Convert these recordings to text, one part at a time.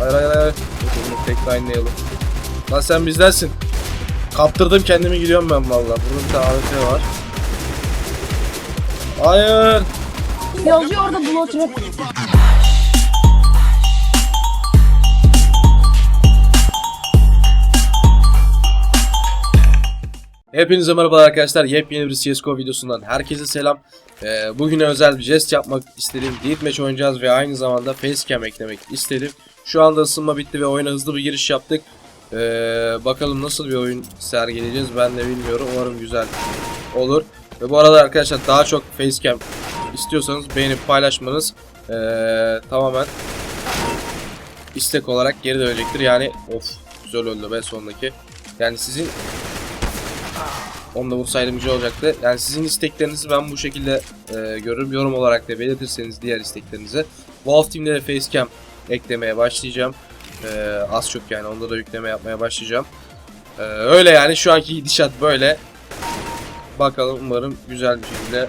Hayır hayır hayır. Bunu tek line'layalım. Lan sen bizdensin. Kaptırdım kendimi gidiyorum ben valla. Burada bir tane AWP var. Hayır. Yazıyor orada blood. Hepinize merhaba arkadaşlar. Yepyeni bir CSGO videosundan herkese selam. Ee, bugüne özel bir jest yapmak istedim. Deathmatch oynayacağız ve aynı zamanda facecam eklemek istedim. Şu anda ısınma bitti ve oyuna hızlı bir giriş yaptık. Ee, bakalım nasıl bir oyun sergileyeceğiz ben de bilmiyorum. Umarım güzel olur. Ve bu arada arkadaşlar daha çok facecam istiyorsanız beğenip paylaşmanız ee, tamamen istek olarak geri dönecektir. Yani of güzel öldü be sondaki. Yani sizin onu da vursaydım güzel olacaktı. Yani sizin isteklerinizi ben bu şekilde e, görürüm. Yorum olarak da belirtirseniz diğer isteklerinizi. Wolf Team'de de Facecam eklemeye başlayacağım. E, az çok yani onda da yükleme yapmaya başlayacağım. E, öyle yani şu anki gidişat böyle. Bakalım umarım güzel bir şekilde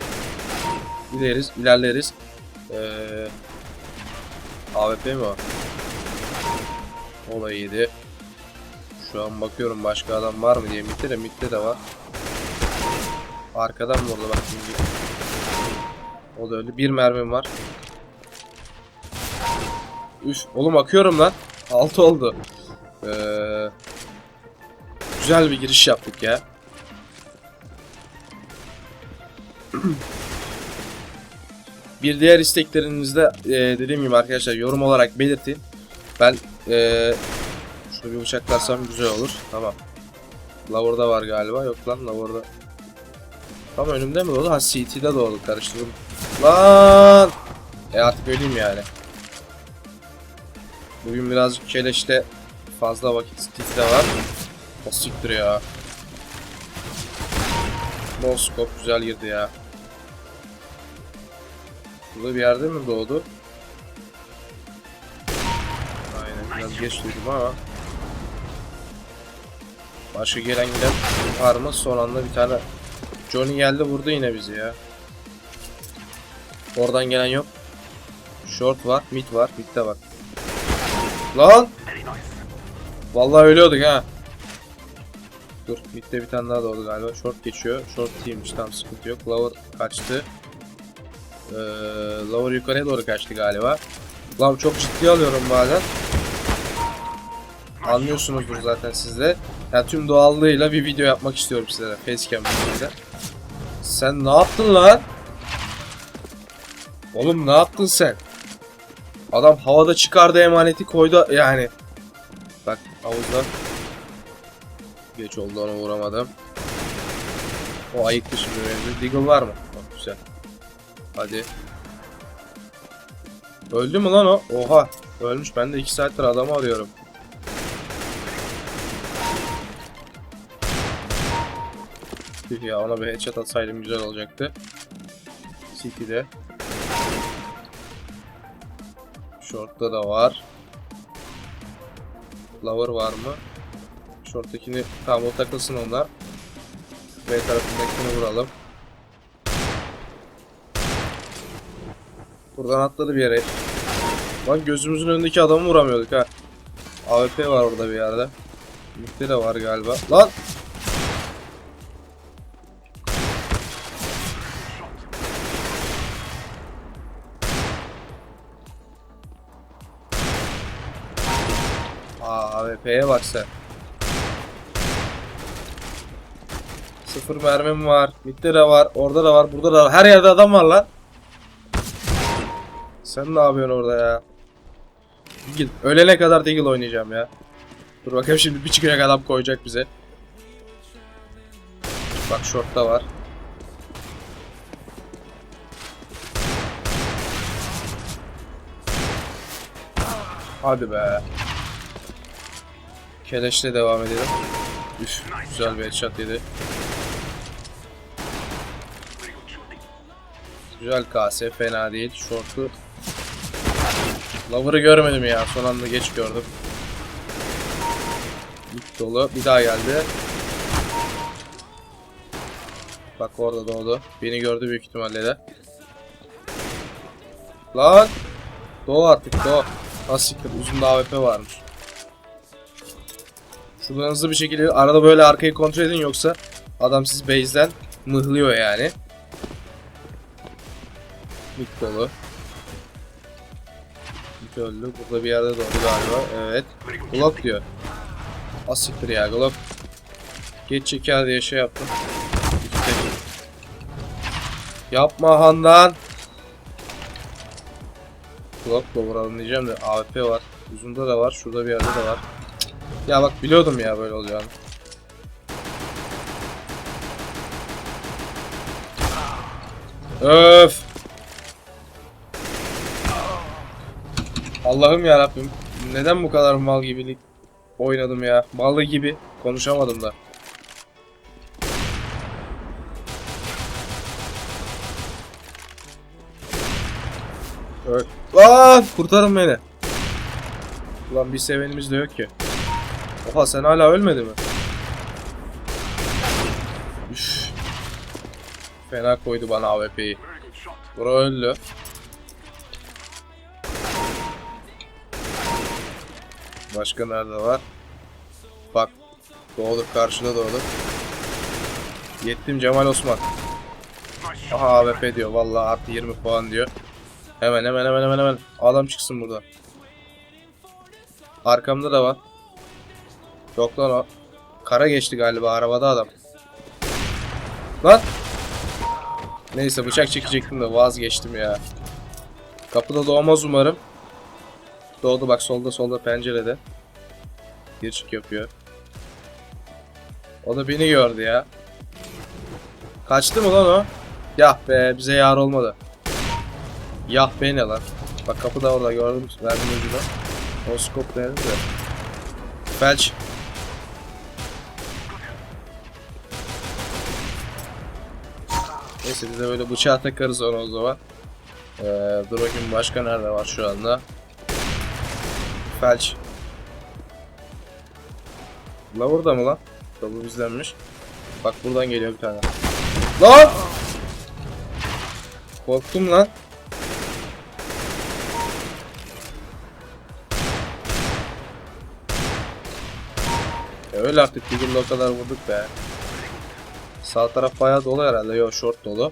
gideriz, ilerleriz. E, AWP mi o? O da iyiydi. Şu an bakıyorum başka adam var mı diye. Mitte de mitte de var. Arkadan vurdu bak şimdi. O da öldü. Bir mermim var. Üf. Oğlum akıyorum lan. Altı oldu. Ee, güzel bir giriş yaptık ya. bir diğer isteklerinizde e, dediğim gibi arkadaşlar yorum olarak belirtin. Ben e, şunu bir bıçaklarsam güzel olur. Tamam. Lower'da var galiba. Yok lan Lower'da. Tam önümde mi doğdu? Ha CT'de doğdu. Karıştırdım. Lan! E artık öleyim yani. Bugün birazcık keleşte fazla vakit CT'de var. O siktir ya. No scope güzel girdi ya. Burada bir yerde mi doğdu? Aynen biraz geç duydum ama. Başka gelen giden var mı? Son anda bir tane Johnny geldi vurdu yine bizi ya. Oradan gelen yok. Short var, mid var, mid de var. Lan! Vallahi ölüyorduk ha. Dur, midde bir tane daha doğdu galiba. Short geçiyor. Short teammiş tam sıkıntı yok. Lower kaçtı. Ee, Lower yukarıya doğru kaçtı galiba. Lan çok ciddi alıyorum bazen. Anlıyorsunuzdur zaten siz de. Yani tüm doğallığıyla bir video yapmak istiyorum size. Facecam videoda. Sen ne yaptın lan? Oğlum ne yaptın sen? Adam havada çıkardı emaneti koydu yani. Bak havuzda. Geç oldu ona vuramadım. O ayıktı şimdi benim. Deagle var mı? Bak güzel. Hadi. Öldü mü lan o? Oha. Ölmüş. Ben de 2 saattir adamı arıyorum. Ya ona bir headshot atsaydım güzel olacaktı. City'de. Short'ta da var. Lover var mı? Short'takini tamam o takılsın onlar. B tarafındakini vuralım. Buradan atladı bir yere. Lan gözümüzün önündeki adamı vuramıyorduk ha. AWP var orada bir yerde. Mitte de var galiba. Lan! AWP'ye bak sen. Sıfır mermim var. Mitte de var. Orada da var. Burada da var. Her yerde adam var lan. Sen ne yapıyorsun orada ya? Deagle. Ölene kadar Deagle oynayacağım ya. Dur bakayım şimdi bir çıkacak adam koyacak bize. Bak short'ta var. Hadi be. Keleş'le devam edelim. Üf, güzel bir headshot yedi. Güzel KS, fena değil. Short'u Lover'ı görmedim ya. Son anda geç gördüm. Mid dolu. Bir daha geldi. Bak orada doğdu. Beni gördü büyük ihtimalle de. Lan! Doğu artık doğu. Asiktir uzun da AWP varmış. Şuradan hızlı bir şekilde arada böyle arkayı kontrol edin yoksa adam siz base'den mıhlıyor yani. Mid dolu. Mid öldü. Burada bir yerde doğdu galiba. Evet. Glock diyor. Asiktir ya Glock. Geç çeker diye şey yaptım. Yapma Handan. Glock'la vuralım diyeceğim de AWP var. Uzunda da var. Şurada bir yerde de var. Ya bak biliyordum ya böyle olacağını. Öf. Allah'ım ya Rabbim. Neden bu kadar mal gibilik oynadım ya? Malı gibi konuşamadım da. Evet. Lan kurtarın beni. Ulan bir sevenimiz de yok ki. Oha sen hala ölmedi mi? Üf. Fena koydu bana AWP'yi. Bura öldü. Başka nerede var? Bak. Doğdu karşıda doğdu. Yettim Cemal Osman. Aha AWP diyor. Vallahi artı 20 puan diyor. Hemen hemen hemen hemen hemen. Adam çıksın burada. Arkamda da var. Yok lan o. Kara geçti galiba arabada adam. Lan. Neyse bıçak çekecektim de vazgeçtim ya. Kapıda doğmaz umarım. Doğdu bak solda solda pencerede. Bir çık yapıyor. O da beni gördü ya. Kaçtı mı lan o? Yah be bize yar olmadı. Yah be ne lan? Bak kapı da orada gördüm. Verdim ucuna. O scope nerede de. Felç. Neyse biz de böyle bıçağı takarız ona o zaman. Ee, dur bakayım başka nerede var şu anda. Felç. La burada mı lan? Bu bizdenmiş. Bak buradan geliyor bir tane. Lan! Korktum lan. Ya öyle artık Figür'le o kadar vurduk be. Sağ taraf bayağı dolu herhalde. Yo short dolu.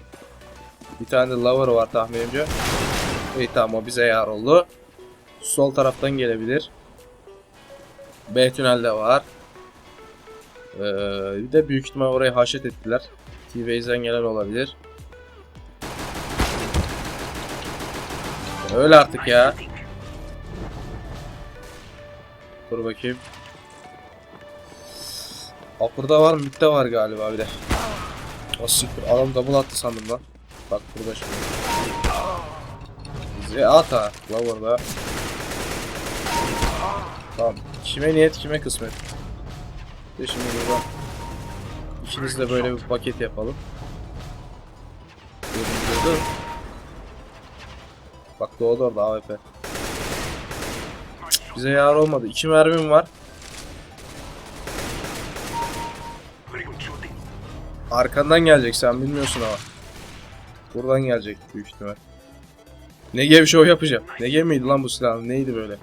Bir tane de lover var tahminimce. İyi tamam o bize yar oldu. Sol taraftan gelebilir. B tünelde var. Ee, bir de büyük ihtimal orayı haşet ettiler. T-Base'den gelen olabilir. Öyle artık ya. Dur bakayım. Upper'da var, mid'de var galiba bir de. O siktir. Adam double attı sandım lan. Bak burada şimdi. Bize at ha. La orada. Tamam. Kime niyet kime kısmet. De şimdi burada. İkiniz de böyle bir paket yapalım. Gördüm. Bak doğdu orada AWP. Bize yar olmadı. İki mermim var. Arkandan gelecek sen bilmiyorsun ama. Buradan gelecek büyük ihtimal. Ne gibi show yapacağım? Ne gemiydi lan bu silah? Neydi böyle?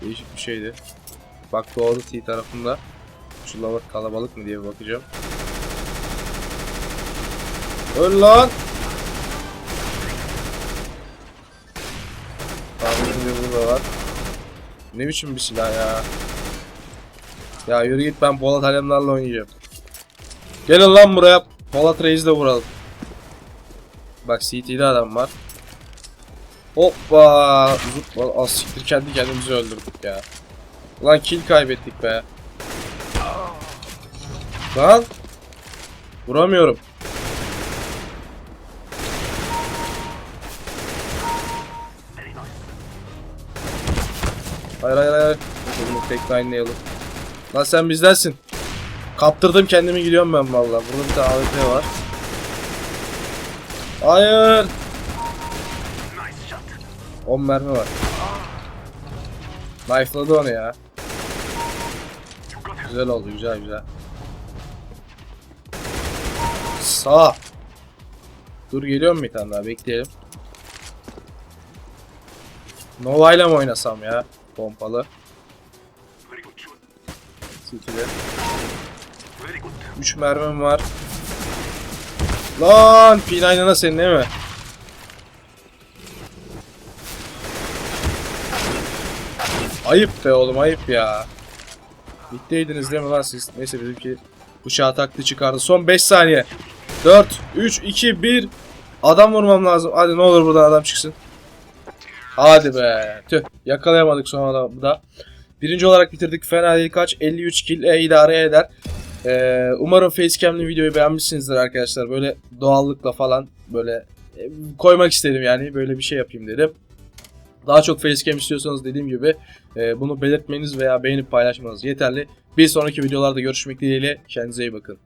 Değişik bir şeydi. Bak doğru T tarafında. Şu lava kalabalık mı diye bakacağım. Öl lan! Tamam burada var. Ne biçim bir silah ya? Ya yürü git ben Polat Alemdar'la oynayacağım. Gelin lan buraya. Polat Reis'le vuralım. Bak CT'de adam var. Hoppa. Zıpla. Az siktir kendi kendimizi öldürdük ya. Lan kill kaybettik be. Lan. Vuramıyorum. Hayır hayır hayır. Bunu tek line'layalım. Lan sen bizdensin. Kaptırdım kendimi gidiyorum ben vallahi. Burada bir tane AWP var. Hayır. 10 mermi var. Knife'ladı onu ya. Güzel oldu güzel güzel. Sağ. Dur geliyorum bir tane daha bekleyelim. Nova ile mi oynasam ya? Pompalı. City'de. 3 mermim var. Lan P9'ına senin değil mi? Ayıp be oğlum ayıp ya. Bitteydiniz değil mi lan siz? Neyse bizimki bıçağı taktı çıkardı. Son 5 saniye. 4, 3, 2, 1. Adam vurmam lazım. Hadi ne olur buradan adam çıksın. Hadi be. Tüh. Yakalayamadık son adamı da. Birinci olarak bitirdik. Fena değil kaç? 53 kill. E, idare eder. Ee, umarım facecam'li videoyu beğenmişsinizdir arkadaşlar. Böyle doğallıkla falan böyle e, koymak istedim yani. Böyle bir şey yapayım dedim. Daha çok facecam istiyorsanız dediğim gibi e, bunu belirtmeniz veya beğenip paylaşmanız yeterli. Bir sonraki videolarda görüşmek dileğiyle. Kendinize iyi bakın.